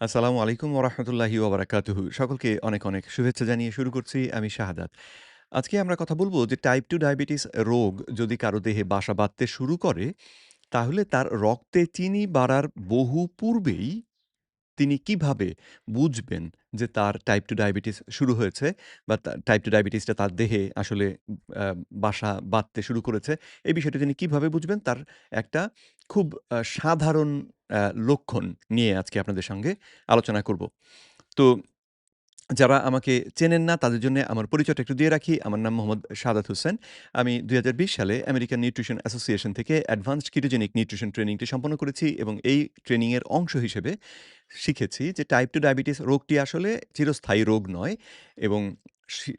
আসসালামু আলাইকুম ওরহমতুল্লাহি ওবরাকাতুহু। সকলকে অনেক অনেক শুভেচ্ছা জানিয়ে শুরু করছি আমি শাহাদাত। আজকে আমরা কথা বলব যে টাইপ টু ডায়াবেটিস রোগ যদি কারও দেহে বাসা বাঁধতে শুরু করে, তাহলে তার রক্তে চিনি বাড়ার বহু পূর্বেই তিনি কীভাবে বুঝবেন যে তার টাইপ টু ডায়াবেটিস শুরু হয়েছে বা টাইপ টু ডায়াবেটিসটা তার দেহে আসলে বাসা বাঁধতে শুরু করেছে? এই বিষয়টি তিনি কীভাবে বুঝবেন? তার একটা খুব সাধারণ লক্ষণ নিয়ে আজকে আপনাদের সঙ্গে আলোচনা করব। তো যারা আমাকে চেনেন না, তাদের জন্য আমার পরিচয়টা একটু দিয়ে রাখি। আমার নাম মোহাম্মদ সাদাত হোসেন। আমি দুই হাজার বিশ সালে আমেরিকান নিউট্রিশন অ্যাসোসিয়েশন থেকে অ্যাডভান্সড কিটোজেনিক নিউট্রিশন ট্রেনিংটি সম্পন্ন করেছি এবং এই ট্রেনিংয়ের অংশ হিসেবে শিখেছি যে, টাইপ টু ডায়াবেটিস রোগটি আসলে চিরস্থায়ী রোগ নয় এবং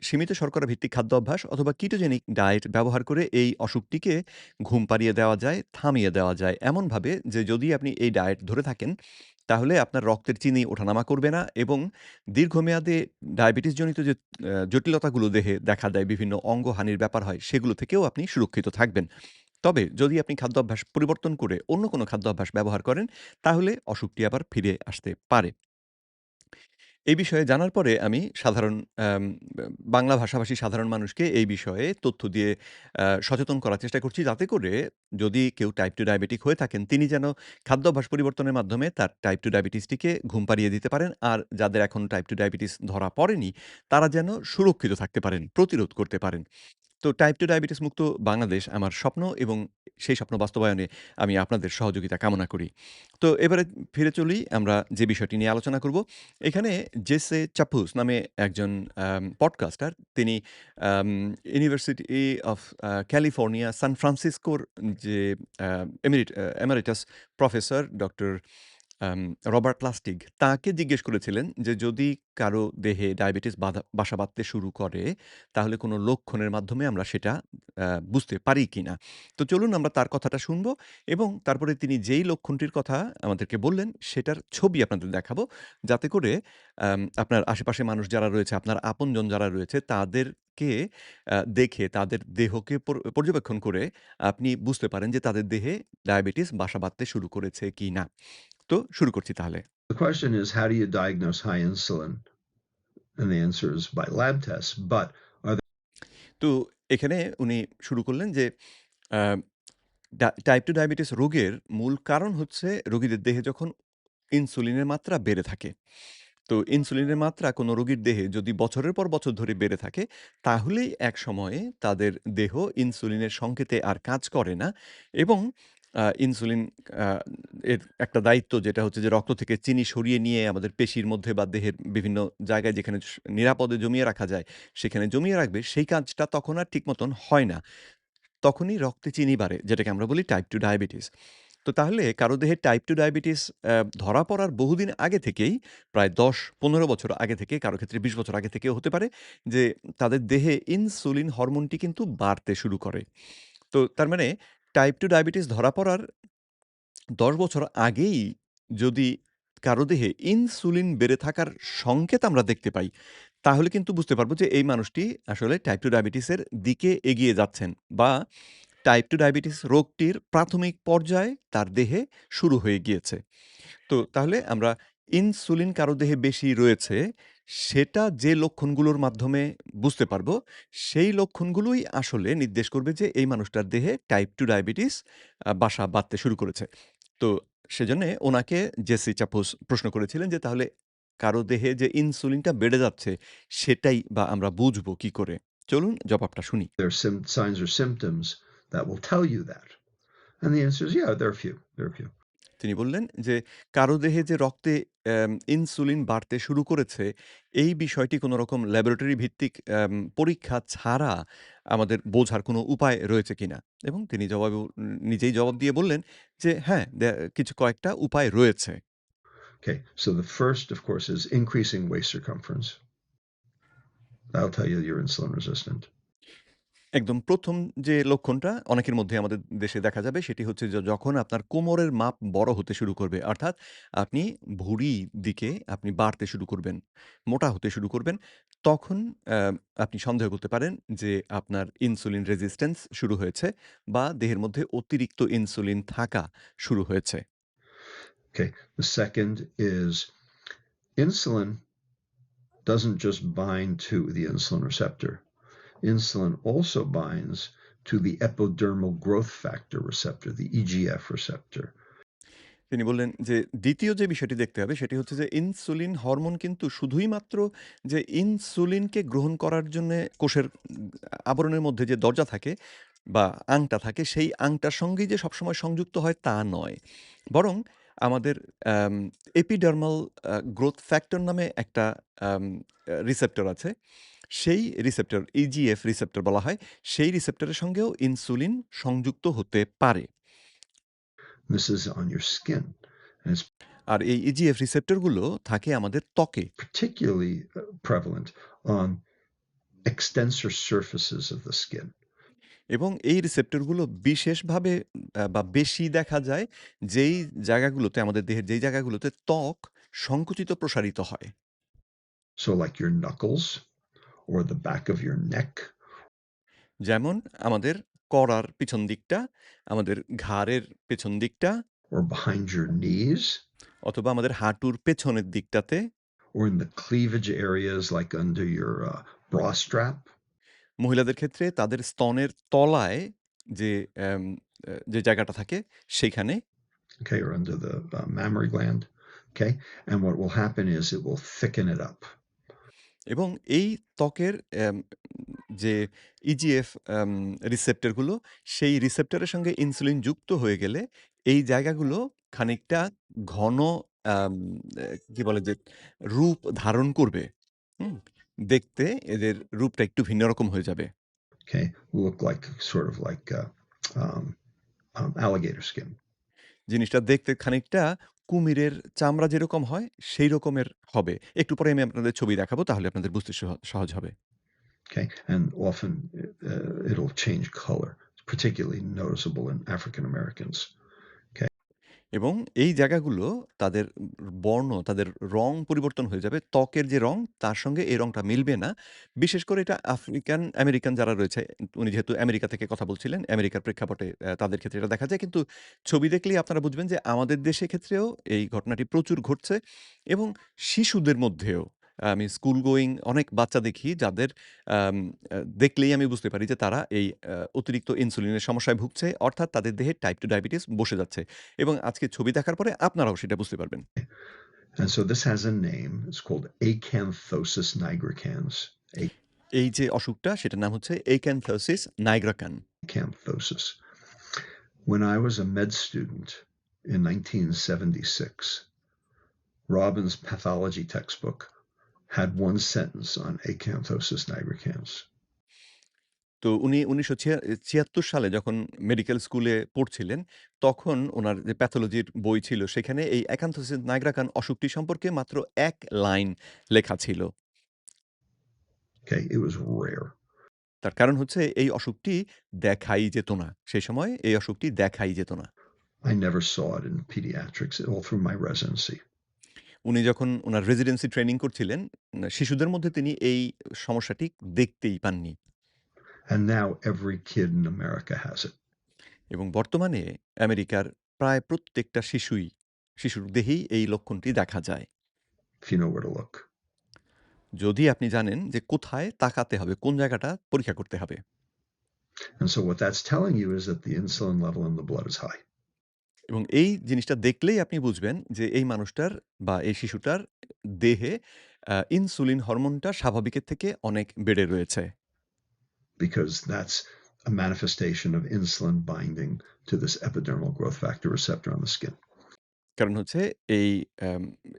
সীমিত শর্করা ভিত্তিক খাদ্য অভ্যাস অথবা কিটোজেনিক ডায়েট ব্যবহার করে এই অসুখটিকে ঘুম পাড়িয়ে দেওয়া যায় থামিয়ে দেওয়া যায় এমনভাবে যে যদি আপনি এই ডায়েট ধরে থাকেন তাহলে আপনার রক্তের চিনি ওঠানামা করবে না এবং দীর্ঘমেয়াদে ডায়াবেটিসজনিত যে জটিলতাগুলো দেহে দেখা দেয়, বিভিন্ন অঙ্গহানির ব্যাপার হয়, সেগুলো থেকেও আপনি সুরক্ষিত থাকবেন। তবে যদি আপনি খাদ্যাভ্যাস পরিবর্তন করে অন্য কোনো খাদ্যাভ্যাস ব্যবহার করেন, তাহলে অসুখটি আবার ফিরে আসতে পারে। এই বিষয়ে জানার পরে আমি সাধারণ বাংলা ভাষাভাষী সাধারণ মানুষকে এই বিষয়ে তথ্য দিয়ে সচেতন করার চেষ্টা করছি। যাতে করে যদি কেউ টাইপ টু ডায়াবেটিক হয়ে থাকেন, তিনি যেন খাদ্যাভ্যাস পরিবর্তনের মাধ্যমে তার টাইপ টু ডায়াবেটিসটিকে ঘুম পাড়িয়ে দিতে পারেন। আর যাদের এখন টাইপ টু ডায়াবেটিস ধরা পড়েনি, তারা যেন সুরক্ষিত থাকতে পারেন, প্রতিরোধ করতে পারেন। তো টাইপ 2 ডায়াবেটিস মুক্ত বাংলাদেশ আমার স্বপ্ন এবং সেই স্বপ্ন বাস্তবায়নে আমি আপনাদের সহযোগিতা কামনা করি। তো এবারে ফিরে চলি আমরা যে বিষয়টি নিয়ে আলোচনা করব। এখানে জেসে চাপুস নামে একজন পডকাস্টার তিনি ইউনিভার্সিটি অফ ক্যালিফোর্নিয়া সান ফ্রান্সিসকোর যে এমিরিট emeritus professor doctor Robert Lustig তাকে জিজ্ঞেস করেছিলেন যে, যদি কারও দেহে ডায়াবেটিস বাধা বাসা বাঁধতে শুরু করে, তাহলে কোনো লক্ষণের মাধ্যমে আমরা সেটা বুঝতে পারি কিনা? তো চলুন আমরা তার কথাটা শুনব এবং তারপরে তিনি যেই লক্ষণটির কথা আমাদেরকে বললেন, সেটার ছবি আপনাদের দেখাবো। যাতে করে আপনার আশেপাশে মানুষ যারা রয়েছে, আপনার আপনজন যারা রয়েছে, আ দেখে তাদের দেহকে পর পর্যবেক্ষণ করে আপনি বুঝতে পারেন যে, তাদের দেহে ডায়াবেটিস বাসা বাঁধতে শুরু করেছে কিনা। তো শুরু করছি তাহলে। The question is, how do you diagnose high insulin? And the answer is by lab tests. But are there তো এখানে উনি শুরু করলেন যে আ ডা টাইপ 2 ডায়াবেটিস রোগের মূল কারণ হচ্ছে রোগীদের দেহে যখন ইনসুলিনের মাত্রা বেড়ে থাকে। তো ইনসুলিনের মাত্রা কোনো রোগীর দেহে যদি বছরের পর বছর ধরে বেড়ে থাকে, তাহলেই এক সময়ে তাদের দেহ ইনসুলিনের সংকেতে আর কাজ করে না এবং ইনসুলিন এর একটা দায়িত্ব যেটা হচ্ছে যে রক্ত থেকে চিনি সরিয়ে নিয়ে আমাদের পেশির মধ্যে বা দেহের বিভিন্ন জায়গায় যেখানে নিরাপদে জমিয়ে রাখা যায়, সেখানে জমিয়ে রাখবে, সেই কাজটা তখন আর ঠিক মতন হয় না। তখনই রক্তে চিনি বাড়ে, যেটাকে আমরা বলি টাইপ টু ডায়াবেটিস। তো তাহলে কারও দেহে টাইপ টু ডায়াবেটিস ধরা পড়ার বহুদিন আগে থেকেই প্রায় দশ পনেরো বছর আগে থেকে, কারও ক্ষেত্রে ২০ বছর আগে থেকেও হতে পারে যে তাদের দেহে ইনসুলিন হরমোনটি কিন্তু বাড়তে শুরু করে। তো তার মানে টাইপ টু ডায়াবেটিস ধরা পড়ার ১০ বছর আগেই যদি কারও দেহে ইনসুলিন বেড়ে থাকার সংকেত আমরা দেখতে পাই, তাহলে কিন্তু বুঝতে পারব যে এই মানুষটি আসলে টাইপ টু ডায়াবেটিসের দিকে এগিয়ে যাচ্ছেন বা টাইপ 2 ডায়াবেটিস রোগটির প্রাথমিক পর্যায় তার দেহে শুরু হয়ে গিয়েছে। তো তাহলে আমরা ইনসুলিন কারও দেহে বেশি রয়েছে, সেটা যে লক্ষণগুলোর মাধ্যমে বুঝতে পারব, সেই লক্ষণগুলোই আসলে নির্দেশ করবে যে এই মানুষটার দেহে টাইপ 2 ডায়াবেটিস বাসা বাঁধতে শুরু করেছে। তো সেজন্যে ওনাকে জেসি চাপোস প্রশ্ন করেছিলেন যে, "তাহলে কারও দেহে যে ইনসুলিনটা বেড়ে যাচ্ছে, সেটাই বা আমরা বুঝব কি করে?" চলুন জবাবটা শুনি। sim- signs or that will tell you that? And the answer is, yeah, there are a few. There are a few. তিনি বললেন যে, "কারও দেহে যে রক্তে ইনসুলিন বাড়তে শুরু করেছে, এই বিষয়টি কোনো রকম ল্যাবরেটরি ভিত্তিক পরীক্ষা ছাড়া আমাদের বোঝার কোনো উপায় রয়েছে কিনা?" এবং তিনি জবাবে নিজেই জবাব দিয়ে বললেন যে, "হ্যাঁ, কিছু কয়েকটা উপায় রয়েছে।" Okay, so the first, of course, is increasing waist circumference. That'll tell you you're insulin resistant. একদম ১ম যে লক্ষণটা অনেকের মধ্যে আমাদের দেশে দেখা যাবে সেটি হচ্ছে যে যখন আপনার কোমরের মাপ বড় হতে শুরু করবে। অর্থাৎ আপনি ভুঁড়ি দিকে আপনি বাড়তে শুরু করবেন, মোটা হতে শুরু করবেন। তখন আপনি সন্দেহ করতে পারেন যে আপনার ইনসুলিন রেজিস্ট্যান্স শুরু হয়েছে বা দেহের মধ্যে অতিরিক্ত ইনসুলিন থাকা শুরু হয়েছে। Okay, insulin doesn't just bind to the insulin receptor. Insulin also binds to the epidermal growth factor receptor, the EGF receptor. তিনি বললেন যে দ্বিতীয় যে বিষয়টি দেখতে হবে সেটি হচ্ছে যে ইনসুলিন হরমোন কিন্তু শুধুই মাত্র যে ইনসুলিনকে গ্রহণ করার জন্যে কোষের আবরণের মধ্যে যে দরজা থাকে বা আংটা থাকে সেই আংটার সঙ্গেই যে সবসময় সংযুক্ত হয় তা নয়। বরং আমাদের আম এপিডার্মাল গ্রোথ ফ্যাক্টর নামে একটা রিসেপ্টর আছে। সেই রিসেপ্টর ইজিএফ রিসেপ্টর বলা হয়। সেই রিসেপ্টরের সঙ্গেও ইনসুলিন সংযুক্ত হতে পারে। This is on your skin, আর এই ইজিএফ রিসেপ্টরগুলো থাকে আমাদের ত্বকে। particularly uh, prevalent on extensor surfaces of the skin. এবং এই রিসেপ্টরগুলো বিশেষভাবে বা বেশি দেখা যায় যেই জায়গাগুলোতে আমাদের দেহের যেই জায়গাগুলোতে ত্বক সংকুচিত প্রসারিত হয়। So, like your knuckles or the back of your neck যেমন আমাদের কড়ার পিছন দিকটা, আমাদের ঘাড়ের পেছন দিকটা or behind your knees অথবা আমাদের হাঁটুর পেছনের দিকটাতে or in the cleavage areas like under your uh, bra strap. মহিলাদের ক্ষেত্রে তাদের স্তনের তলায় যে অ্যাম আ যে জায়গাটা থাকে সেইখানে okay, or under the uh, mammary gland. Okay, and what will happen is it will thicken it up. এবং এই ত্বকের যে ইজিএফ আম রিসেপ্টরগুলো সেই রিসেপ্টরের সঙ্গে ইনসুলিন যুক্ত হয়ে গেলে এই জায়গাগুলো খানিকটা ঘন কি বলে যে রূপ ধারণ করবে। হুম? দেখতে এদের রূপটা একটু ভিন্ন রকম হয়ে যাবে। Okay, look like sort of like uh, um, um, alligator skin. জিনিসটা দেখতে খানিকটা কুমিরের চামড়া যেরকম হয় সেই রকমের হবে। একটু পরে আমি আপনাদের ছবি দেখাবো তাহলে আপনাদের বুঝতে সহজ হবে। Okay, and often uh, it'll change color. Particularly noticeable in African Americans. এবং এই জায়গাগুলো তাদের বর্ণ, তাদের রং পরিবর্তন হয়ে যাবে। ত্বকের যে রং তার সঙ্গে এই রংটা মিলবে না। বিশেষ করে এটা আফ্রিকান আমেরিকান যারা রয়েছে, উনি যেহেতু আমেরিকা থেকে কথা বলছিলেন, আমেরিকার প্রেক্ষাপটে তাদের ক্ষেত্রে এটা দেখা যায়। কিন্তু ছবি দেখলেই আপনারা বুঝবেন যে আমাদের দেশের ক্ষেত্রেও এই ঘটনাটি প্রচুর ঘটছে এবং শিশুদের মধ্যেও আমি স্কুল গোয়িং অনেক বাচ্চা দেখি যাদের দেখলেই আমি বুঝতে পারি যে তারা এই অতিরিক্ত ইনসুলিনের সমস্যায় ভুগছে। অর্থাৎ তাদের দেহে টাইপ 2 ডায়াবেটিস বসে যাচ্ছে। এবং আজকে ছবি দেখার পরে আপনারাও সেটা বুঝতে পারবেন। And so this has a name. It's called acanthosis nigricans. এই যে অসুখটা সেটার নাম হচ্ছে এক্যান্থোসিস নাইগ্রাকান। Acanthosis. When I was a med student in 1976, Robbins' pathology textbook had one sentence on acanthosis nigricans. তো উনি ১৯৭৬ সালে যখন মেডিকেল স্কুলে পড়ছিলেন, তখন ওনার যে প্যাথোলজির বই ছিল সেখানে এই এক্যান্থোসিস নাইগ্রাকান অসুখটি সম্পর্কে মাত্র এক লাইন লেখা ছিল। তার কারণ হচ্ছে এই অসুখটি দেখাই যেত না। সেই সময় এই অসুখটি দেখাই যেত না। I never saw it in pediatrics all through my residency. উনি যখন ওনার রেসিডেন্সি ট্রেনিং করছিলেন, শিশুদের মধ্যে তিনি এই সমস্যাটি দেখতেই পাননি। And now every kid in America has it. এবং বর্তমানে আমেরিকার প্রায় প্রত্যেকটা শিশুই শিশুর দেহেই এই লক্ষণটি দেখা যায়। যদি আপনি জানেন যে কোথায় তাকাতে হবে, কোন জায়গাটা পরীক্ষা করতে হবে। And so what that's telling you is that the insulin level in the blood is high. এবং এই জিনিসটা দেখলেই আপনি বুঝবেন যে এই মানুষটার বা এই শিশুটার দেহে ইনসুলিন হরমোনটা স্বাভাবিকের থেকে অনেক বেড়ে রয়েছে। Because that's a manifestation of binding to this epidermal growth factor receptor on কারণ হচ্ছে এই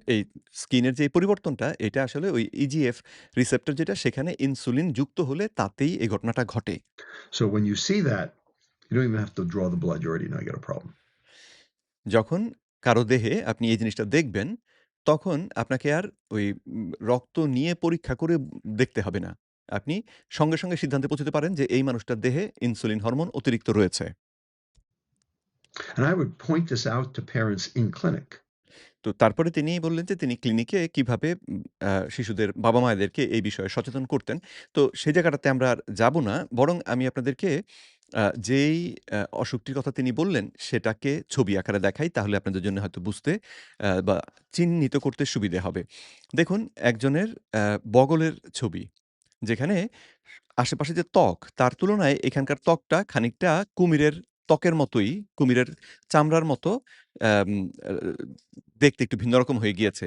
এই স্কিনের যে পরিবর্তনটা এটা আসলে ওই ইজিএফ রিসেপ্টর যেটা সেখানে ইনসুলিন যুক্ত হলে তাতেই এই ঘটনাটা ঘটে। So when you see that you don't even have to draw the blood you already know you a problem যখন কারও দেহে আপনি এই জিনিসটা দেখবেন, তখন আপনাকে আর ওই রক্ত নিয়ে পরীক্ষা করে দেখতে হবে না। আপনি সঙ্গে, সঙ্গে সিদ্ধান্তে পৌঁছতে পারেন যে এই মানুষটার দেহে ইনসুলিন হরমোন অতিরিক্ত রয়েছে। And I would point this out to parents in clinic. তো তারপরে তিনি বললেন যে তিনি ক্লিনিকে কীভাবে শিশুদের বাবা-মায়েদেরকে এই বিষয়ে সচেতন করতেন। তো সেই জায়গাটাতে আমরা আর যাব না। বরং আমি আপনাদেরকে যেই অসুখটির কথা তিনি বললেন, সেটাকে ছবি আকারে দেখাই তাহলে আপনাদের জন্য হয়তো বুঝতে বা চিহ্নিত করতে সুবিধে হবে। দেখুন একজনের বগলের ছবি। যেখানে আশেপাশে যে ত্বক, তার তুলনায় এখানকার ত্বকটা খানিকটা কুমিরের ত্বকের মতোই, কুমিরের চামড়ার মতো দেখতে একটু ভিন্ন রকম হয়ে গিয়েছে।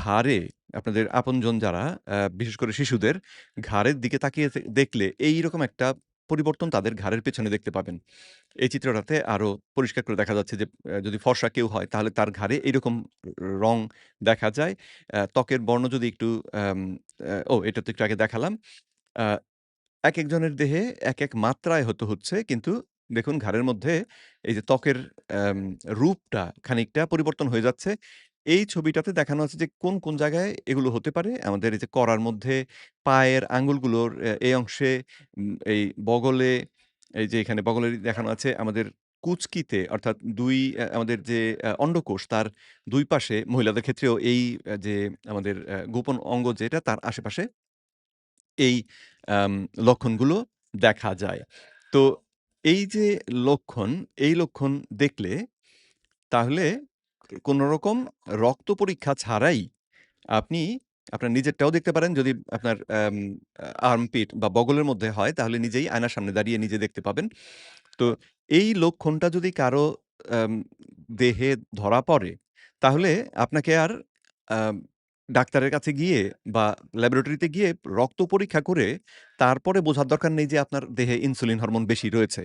ঘাড়ে আপনাদের আপনজন যারা বিশেষ করে শিশুদের ঘাড়ের দিকে তাকিয়ে দেখলে এইরকম একটা পরিবর্তন তাদের ঘাড়ের পেছনে দেখতে পাবেন। এই চিত্রটাতে আরও পরিষ্কার করে দেখা যাচ্ছে যে যদি ফর্সা কেউ হয় তাহলে তার ঘাড়ে এইরকম র দেখা যায়। ত্বকের বর্ণ যদি একটু ও এটা তো একটু আগে দেখালাম। এক একজনের দেহে এক এক মাত্রায় হয়তো হচ্ছে কিন্তু দেখুন ঘাড়ের মধ্যে এই যে ত্বকের রূপটা খানিকটা পরিবর্তন হয়ে যাচ্ছে। এই ছবিটাতে দেখানো আছে যে কোন, কোন জায়গায় এগুলো হতে পারে। আমাদের এই যে করার মধ্যে, পায়ের আঙ্গুলগুলোর এ এই অংশে, এই বগলে, এই যে এখানে বগলের দেখানো আছে আমাদের কুঁচকিতে অর্থাৎ ২ অ্যা আমাদের যে অন্ডকোষ তার ২ পাশে মহিলাদের ক্ষেত্রেও এই যে আমাদের গোপন অঙ্গ যেটা তার আশেপাশে এই লক্ষণগুলো দেখা যায়। তো এই যে লক্ষণ, এই লক্ষণ দেখলে তাহলে কোন রকম রক্ত পরীক্ষা ছাড়াই আপনি আপনার নিজেরটাও দেখতে পারেন যদি আপনার আর্মপিট বা বগলের মধ্যে হয় তাহলে নিজেই আয়নার সামনে দাঁড়িয়ে নিজে দেখতে পাবেন। তো এই লক্ষণটা যদি কারও দেহে ধরা পড়ে, তাহলে আপনাকে আর ডাক্তারের কাছে গিয়ে বা ল্যাবরেটরিতে গিয়ে রক্ত পরীক্ষা করে তারপরে বোঝার দরকার নেই যে আপনার দেহে ইনসুলিন হরমোন বেশি রয়েছে।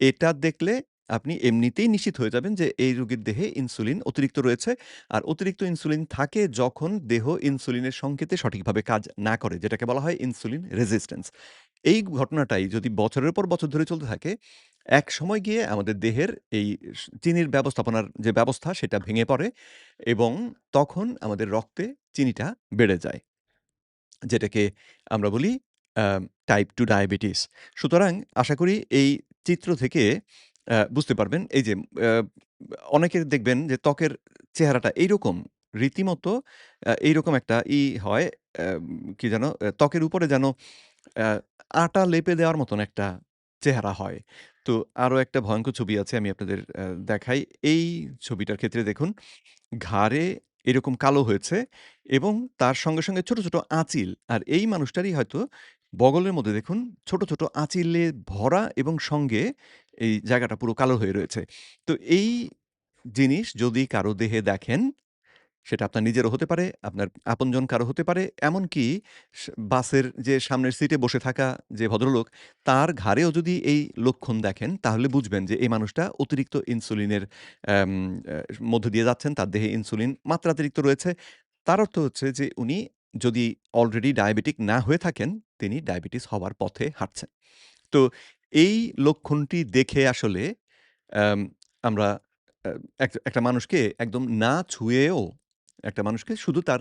এটা দেখলে আপনি এমনিতেই নিশ্চিত হয়ে যাবেন যে এই রোগীর দেহে ইনসুলিন অতিরিক্ত রয়েছে। আর অতিরিক্ত ইনসুলিন থাকে যখন দেহ ইনসুলিনের সংকেতে সঠিকভাবে কাজ না করে, যেটাকে বলা হয় ইনসুলিন রেজিস্ট্যান্স। এই ঘটনাটাই যদি বছরের পর বছর ধরে চলতে থাকে, এক সময় গিয়ে আমাদের দেহের এই চিনির ব্যবস্থাপনার যে ব্যবস্থা সেটা ভেঙে পড়ে এবং তখন আমাদের রক্তে চিনিটা বেড়ে যায়। যেটাকে আমরা বলি টাইপ টু ডায়াবেটিস। সুতরাং আশা করি এই চিত্র থেকে বুঝতে পারবেন এই যে অ্যা অনেকের দেখবেন যে ত্বকের চেহারাটা এইরকম রীতিমতো এইরকম একটা ই হয় কি যেন? ত্বকের উপরে যেন আটা লেপে দেওয়ার মতন একটা চেহারা হয়। তো আরও একটা ভয়ংকর ছবি আছে আমি আপনাদের দেখাই। এই ছবিটার ক্ষেত্রে দেখুন ঘাড়ে এরকম কালো হয়েছে এবং তার সঙ্গে, সঙ্গে ছোট, ছোট আঁচিল। আর এই মানুষটারই হয়তো বগলের মধ্যে দেখুন ছোট, ছোট আঁচিলে ভরা এবং সঙ্গে এই জায়গাটা পুরো কালো হয়ে রয়েছে। তো এই জিনিস যদি কারও দেহে দেখেন, সেটা আপনার নিজেরও হতে পারে, আপনার আপনজন কারও হতে পারে। এমনকি বাসের যে সামনের সিটে বসে থাকা যে ভদ্রলোক, তার ঘাড়েও যদি এই লক্ষণ দেখেন, তাহলে বুঝবেন যে এই মানুষটা অতিরিক্ত ইনসুলিনের মধ্য দিয়ে যাচ্ছেন। তার দেহে ইনসুলিন মাত্রাতিরিক্ত রয়েছে। তার অর্থ হচ্ছে যে উনি যদি অলরেডি ডায়াবেটিক না হয়ে থাকেন, তিনি ডায়াবেটিস হওয়ার পথে হাঁটছেন। তো এই লক্ষণটি দেখে আসলে আমরা একটা মানুষকে একদম না ছুঁয়েও একটা মানুষকে শুধু তার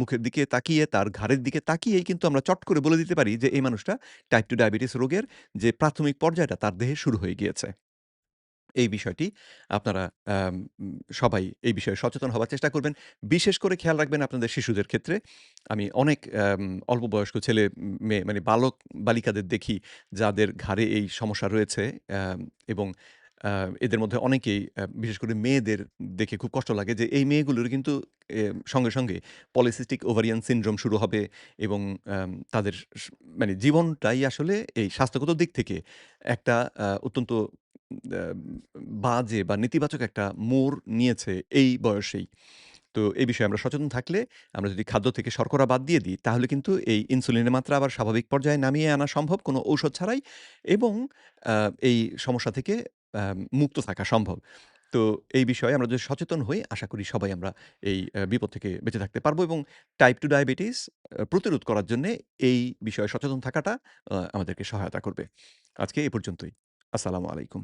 মুখের দিকে তাকিয়ে, তার ঘাড়ের দিকে তাকিয়েই কিন্তু আমরা চট করে বলে দিতে পারি যে এই মানুষটা টাইপ 2 ডায়াবেটিস রোগের যে প্রাথমিক পর্যায়টা তার দেহে শুরু হয়ে গিয়েছে। এই বিষয়টি আপনারা সবাই এই বিষয়ে সচেতন হবার চেষ্টা করবেন। বিশেষ করে খেয়াল রাখবেন আপনাদের শিশুদের ক্ষেত্রে। আমি অনেক অল্প বয়স্ক ছেলে মেয়ে মানে বালক বালিকাদের দেখি যাদের ঘাড়ে এই সমস্যা রয়েছে এবং এদের মধ্যে অনেকেই বিশেষ করে মেয়েদের দেখে খুব কষ্ট লাগে যে এই মেয়েগুলোর কিন্তু সঙ্গে, সঙ্গে পলিসিস্টিক ওভারিয়ান সিনড্রোম শুরু হবে এবং তাদের মানে জীবনটাই আসলে এই স্বাস্থ্যগত দিক থেকে একটা অত্যন্ত বাজে বা নেতিবাচক একটা মোড় নিয়েছে এই বয়সেই। তো এই বিষয়ে আমরা সচেতন থাকলে আমরা যদি খাদ্য থেকে শর্করা বাদ দিয়ে দিই, তাহলে কিন্তু এই ইনসুলিনের মাত্রা আবার স্বাভাবিক পর্যায়ে নামিয়ে আনা সম্ভব কোনো ঔষধ ছাড়াই এবং এই সমস্যা থেকে মুক্ত থাকা সম্ভব। তো এই বিষয়ে আমরা যদি সচেতন হই, আশা করি সবাই আমরা এই বিপদ থেকে বেঁচে থাকতে পারব এবং টাইপ 2 ডায়াবেটিস প্রতিরোধ করার জন্যে এই বিষয়ে সচেতন থাকাটা আমাদেরকে সহায়তা করবে। আজকে এ পর্যন্তই। আসসালামু আলাইকুম।